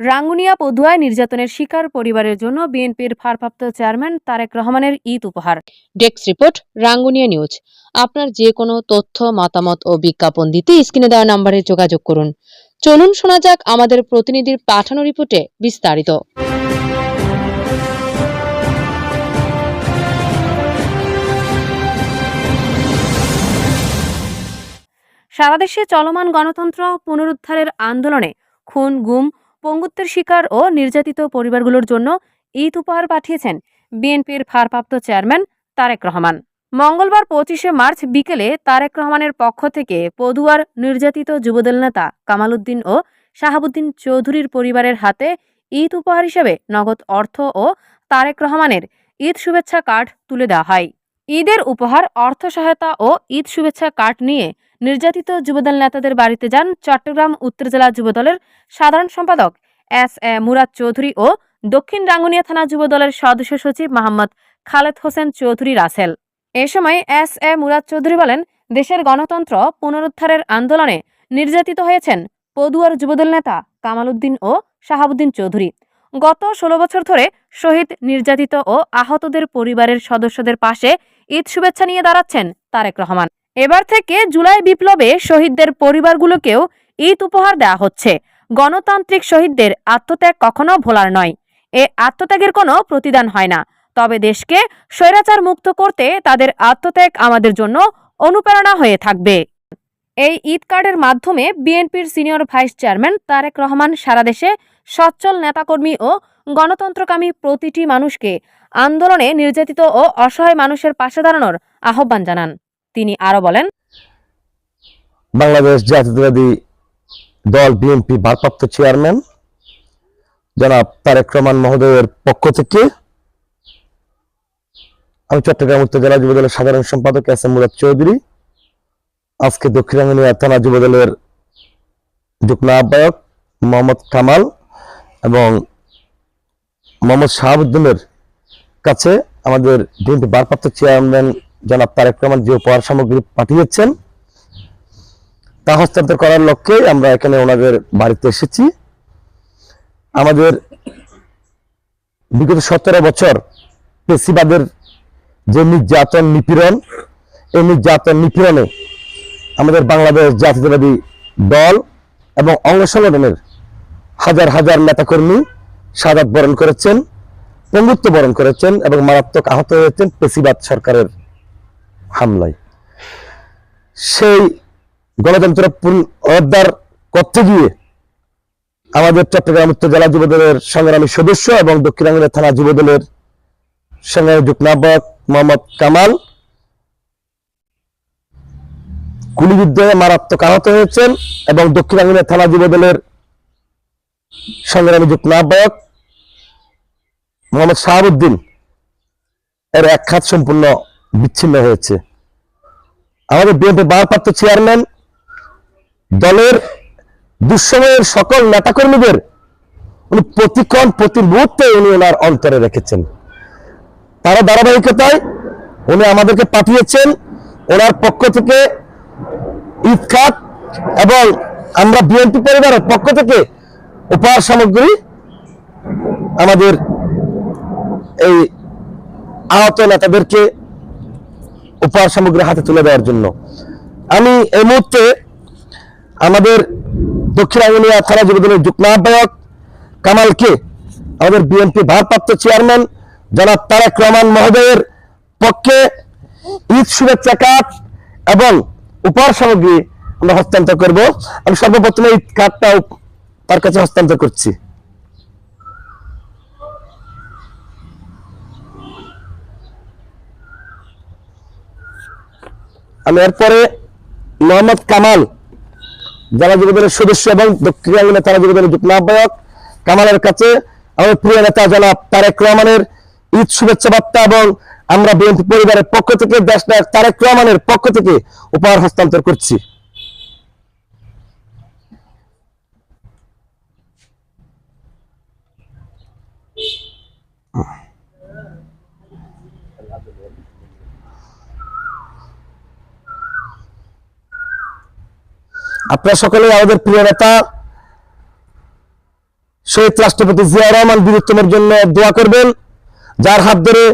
রাঙ্গুনিয়া পদুয়ায় নির্যাতনের শিকার পরিবারের জন্য বিএনপির ভারপ্রাপ্ত চেয়ারম্যান তারেক রহমানের ঈদ উপহার। Desk report Rangunia news. আপনার যে কোনো তথ্য মতামত ও বিজ্ঞাপন দিতে স্ক্রিনে দেওয়া নম্বরে যোগাযোগ করুন। চলুন শোনা যাক আমাদের প্রতিনিধির পাঠানো রিপোর্টে বিস্তারিত। সারাদেশে চলমান গণতন্ত্র পুনরুদ্ধারের আন্দোলনে খুন গুম পঙ্গুত্বের শিকার ও নির্যাতিত পরিবারগুলোর জন্য ঈদ উপহার পাঠিয়েছেন বিএনপির ভারপ্রাপ্ত চেয়ারম্যান তারেক রহমান। মঙ্গলবার পঁচিশে মার্চ বিকেলে তারেক রহমানের পক্ষ থেকে পদুয়ার নির্যাতিত যুবদল নেতা কামাল উদ্দিন ও শাহাবুদ্দিন চৌধুরীর পরিবারের হাতে ঈদ উপহার হিসেবে নগদ অর্থ ও তারেক রহমানের ঈদ শুভেচ্ছা কার্ড তুলে দেওয়া হয়। ঈদের উপহার অর্থ সহায়তা ও ঈদ শুভেচ্ছা কার্ড নিয়ে নির্যাতিত যুবদল নেতাদের বাড়িতে যান চট্টগ্রাম উত্তর জেলা যুবদলের সাধারণ সম্পাদক এস এ মুরাদ চৌধুরী ও দক্ষিণ রাঙ্গুনিয়া থানা যুবদলের সদস্য সচিব মোহাম্মদ খালেদ হোসেন চৌধুরী রাসেল। এ সময় এস এ মুরাদ চৌধুরী বলেন, দেশের গণতন্ত্র পুনরুদ্ধারের আন্দোলনে নির্যাতিত হয়েছেন পদুয়ার যুবদল নেতা কামাল উদ্দিন ও শাহাবুদ্দিন চৌধুরী। গত ষোলো বছর ধরে শহীদ, নির্যাতিত ও আহতদের পরিবারের সদস্যদের পাশে ঈদ শুভেচ্ছা নিয়ে দাঁড়াচ্ছেন তারেক রহমান। এবার থেকে জুলাই বিপ্লবে শহীদদের পরিবারগুলোকেও ঈদ উপহার দেওয়া হচ্ছে। গণতান্ত্রিক শহীদদের আত্মত্যাগ কখনো ভোলার নয়। এ আত্মত্যাগের কোনো প্রতিদান হয় না। তবে দেশকে স্বৈরাচার মুক্ত করতে তাদের আত্মত্যাগ আমাদের জন্য অনুপ্রেরণা হয়ে থাকবে। এই ঈদ কার্ডের মাধ্যমে বিএনপির senior vice chairman Tarique Rahman সারা দেশে সচ্ছল নেতাকর্মী ও গণতন্ত্রকামী প্রতিটি মানুষকে আন্দোলনে নির্যাতিত ও অসহায় মানুষের পাশে দাঁড়ানোর আহ্বান জানান। তিনি আরও বলেন, বাংলাদেশ জাতীয়তাবাদী দল বিএনপি ভারপ্রাপ্ত চেয়ারম্যান জনাব তারেক রহমান মহোদয়ের পক্ষ থেকে আমি চট্টগ্রাম উত্তর জেলা যুবদলের সাধারণ সম্পাদক এস এম মুরাদ চৌধুরী, আজকে দক্ষিণ আঙ্গনিয়া থানা যুবদলের যুগ্ম আহ্বায়ক মোহাম্মদ কামাল এবং মোহাম্মদ শাহাবুদ্দিনের কাছে আমাদের বিএনপি ভারপ্রাপ্ত চেয়ারম্যান জনাব তারেক রহমান যে উপহার সামগ্রী পাঠিয়েছেন। তা হস্তান্তর করার লক্ষ্যে আমরা এখানে ওনাদের বাড়িতে এসেছি। আমাদের বিগত সতেরো বছর পেশিবাদের যে নির্যাতন নিপীড়ন, এই নির্যাতন নিপীড়নে আমাদের বাংলাদেশ জাতীয়তাবাদী দল এবং অঙ্গ সংগঠনের হাজার হাজার নেতাকর্মী সাদাত বরণ করেছেন, পঙ্গুত্ব বরণ করেছেন এবং মারাত্মক আহত হয়েছেন পেশিবাদ সরকারের হামলায়। সেই গণতন্ত্র পুনরুদ্ধার করতে গিয়ে আমাদের চট্টগ্রাম উত্তর জেলা যুবদলের সংগ্রামী সদস্য এবং দক্ষিণাঙ্গনের থানা যুবদলের সংগ্রামী যুগ্ম আহ্বায়ক মোহাম্মদ কামাল গুলিবিদ্ধ মারাত্মক আহত হয়েছেন এবং দক্ষিণাঙ্গনের থানা যুবদলের সংগ্রামী যুগ্ম আহ্বায়ক মোহাম্মদ শাহাবুদ্দিন এর এক খাত সম্পূর্ণ বিচ্ছিন্ন হয়েছে। আমাদের বিএনপি ভারপ্রাপ্ত চেয়ারম্যান দলের দুঃসময়ের সকল নেতাকর্মীদের উনি প্রতিক্ষণ প্রতি মুহূর্তে উনি ওনার অন্তরে রেখেছেন। তারা ধারাবাহিকতায় উনি আমাদেরকে পাঠিয়েছেন ওনার পক্ষ থেকে ঈদ খাত এবং আমরা বিএনপি পরিবারের পক্ষ থেকে উপহার সামগ্রী আমাদের এই আহত নেতাদেরকে উপহার সামগ্রী হাতে তুলে দেওয়ার জন্য। আমি এই মুহূর্তে আমাদের দক্ষিণ আঙ্গুলিয়া থানা যুবদলের যুগ্ম আহ্বায়ক কামালকে আমাদের বিএনপি ভারপ্রাপ্ত চেয়ারম্যান জনাব তারেক রহমান মহোদয়ের পক্ষে ঈদ শুভেচ্ছা কার্ড এবং উপহার সামগ্রী আমরা হস্তান্তর করব। আমি সর্বপ্রথমে ঈদ কার্ডটা তার কাছে হস্তান্তর করছি। আমি এরপরে মোহাম্মদ কামাল, যারা যুবদলের সদস্য এবং দক্ষিণ তারা যুবদলের যুগ্ম আহ্বায়ক। কামালের কাছে আমার প্রিয় নেতা জনাব তারেক রহমানের ঈদ শুভেচ্ছা বার্তা এবং আমরা বিএনপি পরিবারের পক্ষ থেকে দেশ তারেক রহমানের পক্ষ থেকে উপহার হস্তান্তর করছি। আপনারা সকলে আমাদের প্রিয় নেতা, শহীদ রাষ্ট্রপতি জিয়া রহমান বীরুত্তমের জন্য দোয়া করবেন, যার হাত ধরে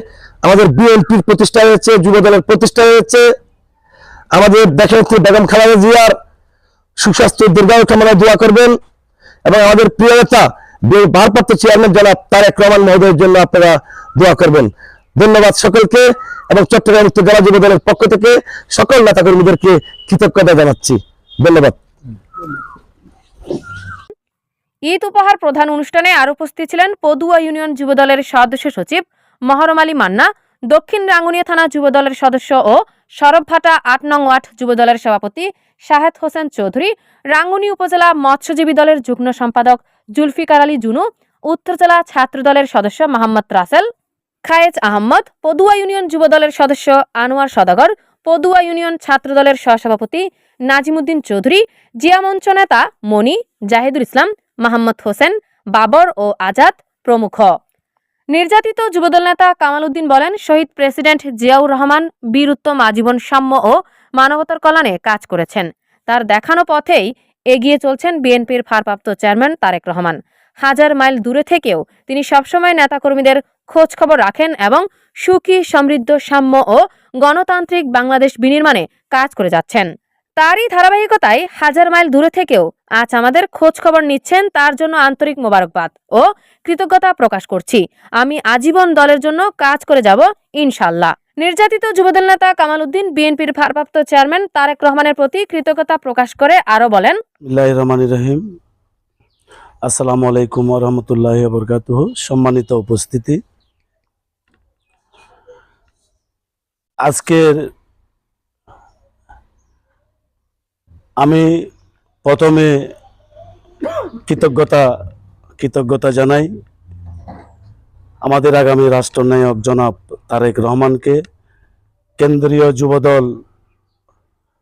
আমাদের বিএনপির প্রতিষ্ঠা হয়েছে যুব দলের প্রতিষ্ঠা হয়েছে। আমাদের দেশনেত্রী বেগম খালেদা জিয়ার সুস্বাস্থ্য দীর্ঘায়ু কামনায় দোয়া করবেন। এবং আমাদের প্রিয় নেতা ভারপ্রাপ্ত চেয়ারম্যান জনাব তারেক রহমান মহোদয়ের জন্য আপনারা দোয়া করবেন। ধন্যবাদ সকলকে এবং চট্টগ্রাম জেলা যুব দলের পক্ষ থেকে সকল নেতাকর্মীদেরকে কৃতজ্ঞতা জানাচ্ছি। ধন্যবাদ। ঈদ উপহার প্রধান অনুষ্ঠানে আর উপস্থিত ছিলেন পদুয়া ইউনিয়ন যুবদলের সদস্য সচিব মহরম আলী মান্না, দক্ষিণ রাঙ্গুনিয়া থানা যুবদলের সদস্য ও সরবভাটা আট নং ওয়ার্ড যুবদলের সভাপতি শাহেদ হোসেন চৌধুরী, রাঙ্গুনি উপজেলা মৎস্যজীবী দলের যুগ্ম সম্পাদক জুলফিকার আলী জুনু, উত্তর জেলা ছাত্রদলের সদস্য মোহাম্মদ রাসেল, খায়েজ আহমদ পদুয়া ইউনিয়ন যুবদলের সদস্য আনোয়ার সদাগর পদুয়া ইউনিয়ন ছাত্রদলের সহসভাপতি নাজিমুদ্দিন চৌধুরী, জিয়া মঞ্চ নেতা মনি জাহিদুল ইসলাম, মাহমদ হোসেন, বাবর ও আজাদ প্রমুখ। নির্যাতিত যুবদল নেতা কামাল উদ্দিন বলেন, শহীদ প্রেসিডেন্ট জিয়াউর রহমান বীর উত্তম আজীবন সাম্য ও মানবতার কল্যাণে কাজ করেছেন। তার দেখানো পথেই এগিয়ে চলছেন বিএনপির ভারপ্রাপ্ত চেয়ারম্যান তারেক রহমান। হাজার মাইল দূরে থেকেও তিনি সবসময় নেতাকর্মীদের খোঁজ খবর রাখেন এবং সুখী, সমৃদ্ধ, সাম্য ও গণতান্ত্রিক বাংলাদেশ বিনির্মাণে কাজ করে যাচ্ছেন। তারই ধারাবাহিকতায় হাজার মাইল দূরে থেকেও আজ আমাদের খোঁজ খবর নিচ্ছেন তার জন্য আন্তরিক মোবারকবাদ ও কৃতজ্ঞতা প্রকাশ করছি। আমি আজীবন দলের জন্য কাজ করে যাব ইনশাল্লাহ নির্যাতিত যুবদল নেতা কামাল উদ্দিন বিএনপির ভারপ্রাপ্ত চেয়ারম্যান তারেক রহমানের প্রতি কৃতজ্ঞতা প্রকাশ করে আরও বলেন রহিম। আসসালামু আলাইকুম রহমতুল্লাহ বরকাতুহ। সম্মানিত উপস্থিতি। আজকের আমি প্রথমে কৃতজ্ঞতা কৃতজ্ঞতা জানাই আমাদের আগামী রাষ্ট্রনায়ক জনাব তারেক রহমানকে। কেন্দ্রীয় যুবদল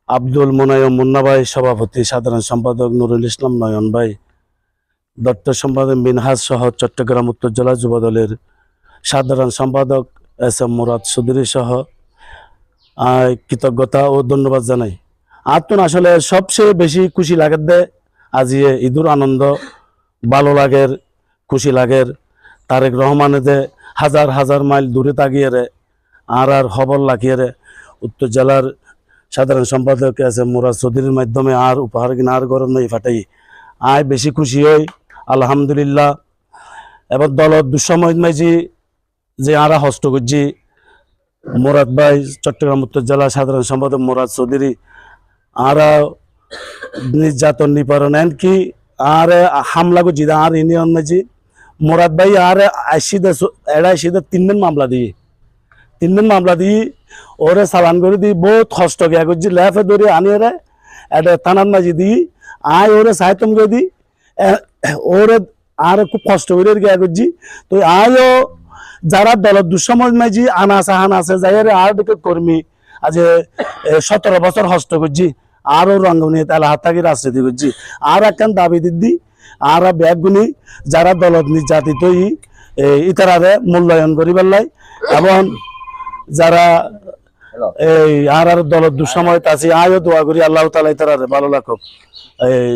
আব্দুল মোনায়ম মুন্না ভাই সভাপতি, সাধারণ সম্পাদক নুরুল ইসলাম নয়ন ভাই দত্ত সম্পাদক মিনহাজ সহ চট্টগ্রাম উত্তর জেলা যুবদলের সাধারণ সম্পাদক এস এম মুরাদ সুদুরি সহ কৃতজ্ঞতা ও ধন্যবাদ জানাই। তো আসলে সবচেয়ে বেশি খুশি লাগে দে, আজি এ ঈদুর আনন্দ, ভালো লাগের খুশি লাগের তারেক রহমানে দে, হাজার হাজার মাইল দূরে তাগিয়ে রে, আর আর খবর লাগিয়ে রে। উত্তর জেলার সাধারণ সম্পাদক আছে মুরাদ চৌধুরীর মাধ্যমে আর উপহার কিনা আর গরম নই ফাটাই। আয় বেশি খুশি হই, আলহামদুলিল্লাহ। এবার দলত দুঃসময় মাঝি যে আরা হস্ত করছি মোরাদ ভাই, চট্টগ্রাম উত্তর জেলা সাধারণ সম্পাদক মোরাদ চৌধুরী আরা নির্যাতন নিপারণ এনকি আর হামলা করছি আর ইউনিয়ন মাঝি। মোরাদ ভাই, আর আইসিদে এড়া আইসিদে তিনদিন মামলা দিয়ে। তিনদিন মামলা দিয়ে ওরে সালান করে দি বহুত কষ্ট গিয়া করছি লেফে ধরে আনি রে এটা থানার মাঝি দি আয় ওরে সাহিত্যম করে দি এ- ওরে আর খুব কষ্ট করে গিয়া করছি তো আয়ও যারা দলের দুঃসময় মাঝি আনা আছে, হানা আছে যাই রে আর দিকে কর্মী আজ সতেরো বছর হস্ত করছি, আরও রঙ্গনি তাহলে হাত থাকি রাজনীতি করছি। আর একখান দাবি দিদি, আর ব্যাগগুনি যারা দলত নির্যাতিত ইতারারে মূল্যায়ন করিবার লাই, এবং যারা এই আর আর দলের দুঃসময় আছে আয়ও দোয়া করি, আল্লাহ তালা তারা ভালো লাগুক এই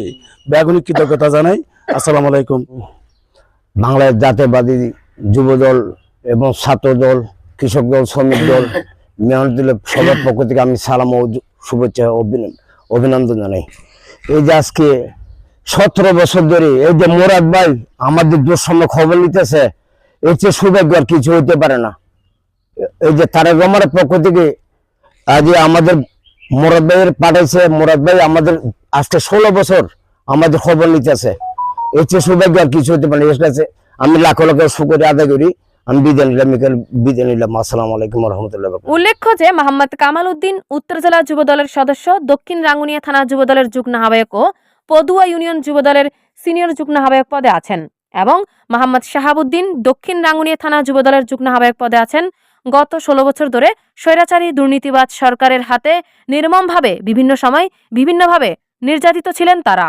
বেগুনি কৃতজ্ঞতা জানাই। আসসালামু আলাইকুম। বাংলাদেশ জাতীয়বাদী যুব দল এবং ছাত্র দল কৃষক দল শ্রমিক দল মেহনত দলের সবার পক্ষ থেকে আমি সালাম ও শুভেচ্ছা অভিনন্দন জানাই। এই যে আজকে সতেরো বছর ধরে এই যে মোরাদ ভাই আমাদের দুঃসময় খবর নিতেছে এর চেয়ে সৌভাগ্য আর কিছু হইতে পারে না। এই যে তারেক রহমানের পক্ষ থেকে আজ আমাদের মোরাদ ভাইয়ের পাঠাইছে মোরাদ ভাই আমাদের আজকে ষোলো বছর আমাদের খবর নিতেছে। এর চেয়ে সৌভাগ্য আর কিছু হতে পারে না। এর কাছে আমি লাখো লাখো শুকরিয়া আদায় করি। উল্লেখ্য যে মোহাম্মদ কামাল উদ্দিন, উত্তর জেলা যুবদলের সদস্য, দক্ষিণ রাঙ্গুনিয়া থানা যুবদলের যুগ্ম আহ্বায়ক ও পদুয়া ইউনিয়ন যুবদলের সিনিয়র যুগ্ম আহ্বায়ক পদে আছেন এবং মোহাম্মদ শাহাবুদ্দিন, দক্ষিণ রাঙ্গুনিয়া থানা যুবদলের যুগ্ম আহ্বায়ক পদে আছেন। গত ষোলো বছর ধরে স্বৈরাচারী দুর্নীতিবাজ সরকারের হাতে নির্মমভাবে, বিভিন্ন সময় বিভিন্নভাবে নির্যাতিত ছিলেন তারা।